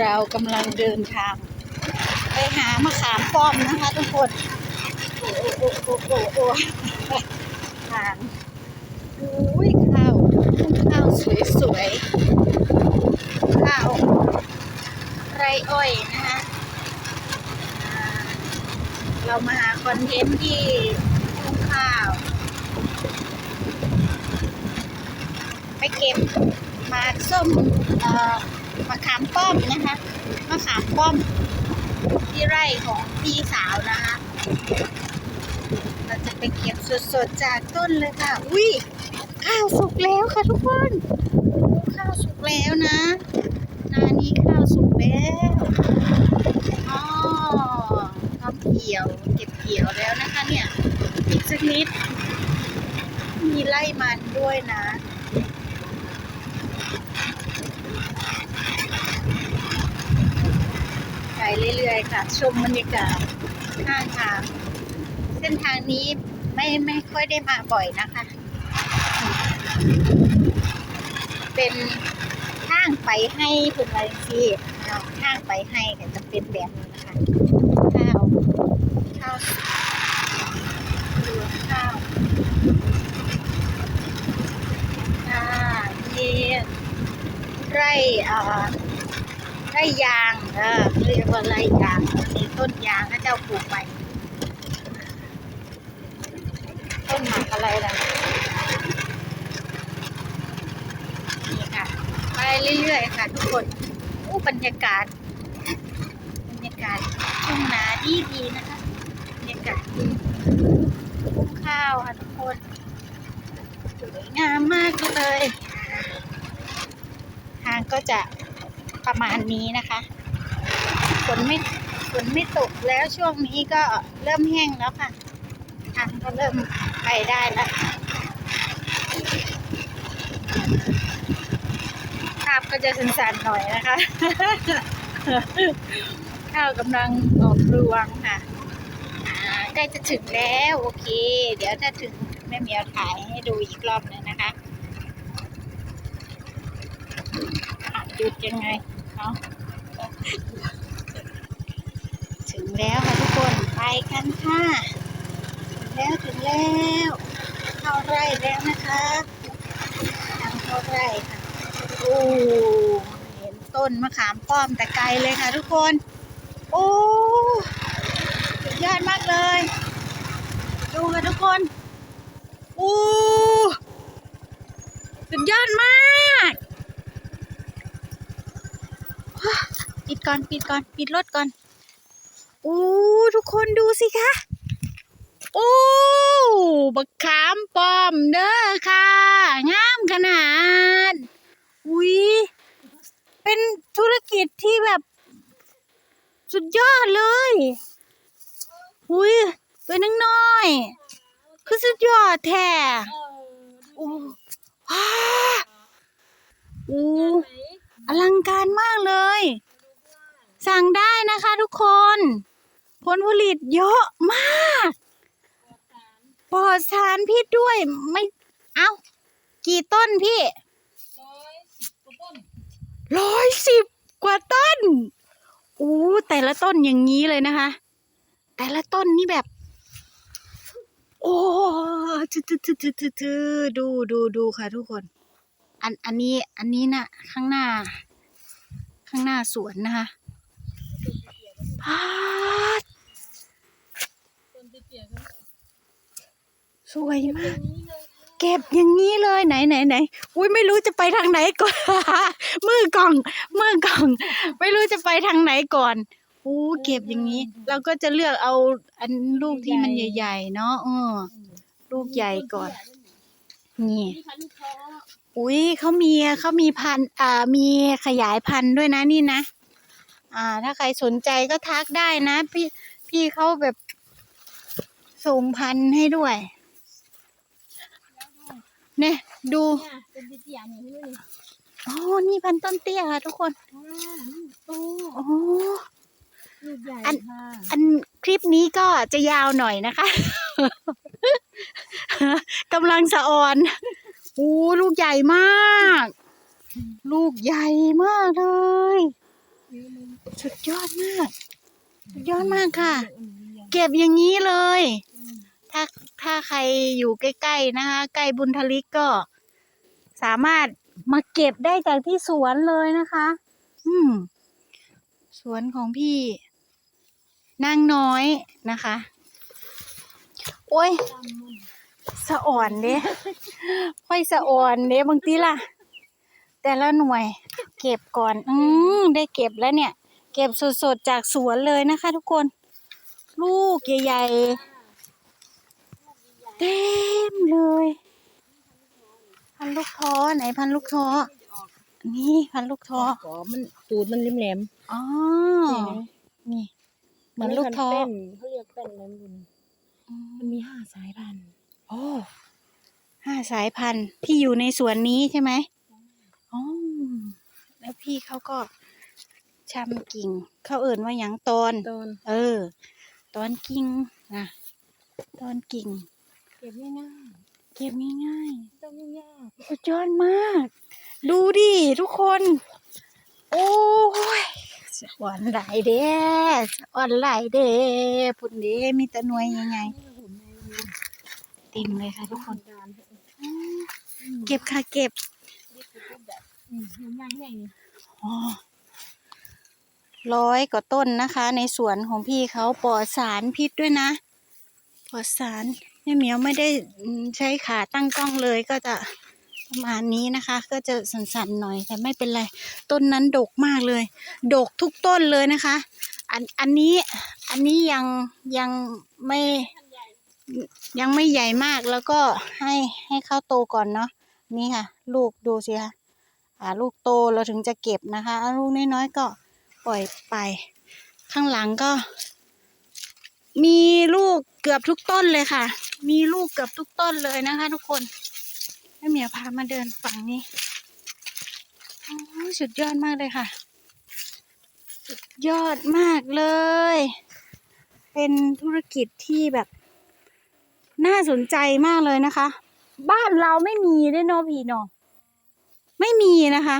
เรากำลังเดินทาง ไปหามะขามป้อมนะคะทุกคน โอ้โอ้โอ้โอ้โอ้ทางอุ้ยข้าวข้าวสวยๆข้าวไรอ้อยนะคะเรามาหาคอนเทนต์ที่ทุ่งข้าว ไปเก็บหมากส้มเอ่อ มะขามป้อมนะคะมะขามป้อม ที่ไร่ของพี่สาวนะคะเราจะไปเก็บสดๆจากต้นเลยค่ะ อุ้ยข้าวสุกแล้วค่ะทุกคน ข้าวสุกแล้วนะนานี้ข้าวสุกแล้วอ๋อพร้อมเกี่ยว เก็บเกี่ยวแล้วนะคะเนี่ยอีกสักนิด มีไล่มันด้วยนะ ไปเรื่อยๆค่ะ ชมบรรยากาศข้างทาง เส้นทางนี้ไม่ไม่ค่อยได้มาบ่อยนะคะ เป็นทางไปให้คุณไรสิเอาทางไปให้ก็จะเป็นแบบนี้นะคะข้าวข้าวรวมข้าวอ่าเย็น ไร่อ่าไร่ยางเออเรียกว่าไรยางมีต้นยางนะเจ้าปลูกไป ต้นหมากอะไรล่ะนี่ค่ะ ไปเรื่อยๆค่ะทุกคนอู้บรรยากาศ บรรยากาศทุ่งนาดีดีๆนะคะบรรยากาศข้าวค่ะทุกคนสวยงามมากเลย ทางก็จะประมาณนี้นะคะฝนไม่ฝนไม่ตกแล้วช่วงนี้ก็เริ่มแห้งแล้วค่ะทางก็เริ่มไปได้แล้วภาพก็จะสั่นๆหน่อยนะคะ ข้าวกำลังออกรวงค่ะใกล้จะถึงแล้ว โอเค เดี๋ยวถ้าถึงแม่เมียวถ่ายให้ดูอีกรอบหนึงนะคะ หยุดยังไงเนาะถึงแล้วค่ะทุกคนไปกันค่ะ ถึงแล้วถึงแล้ว เข้าไร่แล้วนะคะทางเข้าไร่ค่ะโอ้เห็นต้นมะขามป้อมแต่ไกลเลยค่ะทุกคน โอ้สุดยอดมากเลย ดูค่ะทุกคน โอ้สุดยอดมากว้าปิด ก่อนปิดก่อนปิดรถก่อนโอ้ทุกคนดูสิคะโอ้บักขามป้อมเด้อค่ะงามขนาดอุ้ยเป็นธุรกิจที่แบบ สุดยอดเลยอุ้ยเป็นนังน้อย คือสุดยอดแท้โอ้ว้าโอ้อลังการมากเลย สั่งได้นะคะทุกคน ผลผลิตเยอะมากปลอดสารพิษด้วยไม่เอ้ากี่ต้นพี่ร้อยสิบกว่าต้นอู้แต่ละต้นอย่างนี้เลยนะคะ แต่ละต้นนี่แบบ โอ้ทืทืทืทืทืทืดูดูดูค่ะทุกคน อันอันนี้อันนี้นะข้างหน้า ข้างหน้าสวนนะคะ สวยมาก เก็บอย่างนี้เลยไหนไหนไหนอุ้ยไม่รู้จะไปทางไหนก่อน มือกล่อง มือกล่อง ไม่รู้จะไปทางไหนก่อนอู้เก็บอย่างนี้ เราก็จะเลือกเอาอันลูกที่มันใหญ่ ๆ เนาะเออลูกใหญ่ก่อน นี่อุ้ยเขามีเขามีพันอ่ามีขยายพันธุ์ด้วยนะนี่นะ อ่า ถ้าใครสนใจก็ทักได้นะ พี่พี่เขาแบบส่งพันธุ์ให้ด้วย เนี่ยดูเนี่ยเป็นเตี้ยๆนี่ให้ดูนี่อ๋อนี่พันธุ์ต้นเตี้ยค่ะทุกคน อ่าโอ้อ๋อลูกใหญ่อัน ค่ะอันคลิปนี้ก็จะยาวหน่อยนะคะ กำลังสะออนโอ้ลูกใหญ่มาก ลูกใหญ่มากเลย นี่ สุดยอดมาก สุดยอดมากค่ะ เก็บอย่างนี้เลย ถ้าถ้าใครอยู่ใกล้ๆนะคะใกล้บุญทลิกก็ สามารถมาเก็บได้จากที่สวนเลยนะคะ อืม สวนของพี่นางน้อยนะคะ โอ้ย สะอ่อนเด้ค่อยสะอ่อนเด้บางทีล่ะ แต่ละหน่วย เก็บก่อน อืมได้เก็บแล้วเนี่ย เก็บสดๆจากสวนเลยนะคะ ทุกคน ลูกใหญ่ๆเต็มเลย พันลูกท้อไหนพันลูกท้อนี่พันลูกท้ออ๋อมันตูดมันริมแหลมอ๋อๆนี่เหมือนลูกท้อเป็นเขาเรียกเป็นอะไรไม่รู้มันมีห้าสายพันธุ์โอ้ห้าสายพันธุ์ที่อยู่ในสวนนี้ใช่ไหมอ๋อแล้วพี่เขาก็ ชำกิ่ง เขาเอื่นว่าหยังตอน ตอนเออ ตอนกิ่งนะตอนกิ่ง เก็บง่ายเก็บง่ายๆต้องยากๆสุดยอดมาก ดูดิทุกคน โอ้ยสะอ่อนหลายเด้สะอ่อนหลายเด้พุ่นเด้มีแต่หน่วยยังไงติมเลยค่ะทุกคนดานเก็บค่ะเก็บอืมมันง่ายแห้งนี่อ๋อ ร้อยกว่าต้นนะคะ ในสวนของพี่เขาปลอดสารพิษด้วยนะปลอดสารแม่เหมียวไม่ได้ใช้ขาตั้งกล้องเลยก็จะประมาณนี้นะคะ ก็จะสั่นๆหน่อยแต่ไม่เป็นไร ต้นนั้นดกมากเลย ดกทุกต้นเลยนะคะ อันอันนี้อันนี้ยังยังไม่ยังไม่ใหญ่มากแล้วก็ให้ให้เข้าโตก่อนเนาะนี่ค่ะ ลูกดูสิคะอ่าลูกโตเราถึงจะเก็บนะคะ ลูกน้อยๆก็ ปล่อยไป ข้างหลังก็ มีลูกเกือบทุกต้นเลยค่ะ มีลูกเกือบทุกต้นเลยนะคะ ทุกคนแม่เหมียวพามาเดินฝั่งนี้สุดยอดมากเลยค่ะ สุดยอดมากเลย เป็นธุรกิจที่แบบ น่าสนใจมากเลยนะคะ บ้านเราไม่มีด้วยเนาะพี่เนาะไม่มีนะคะ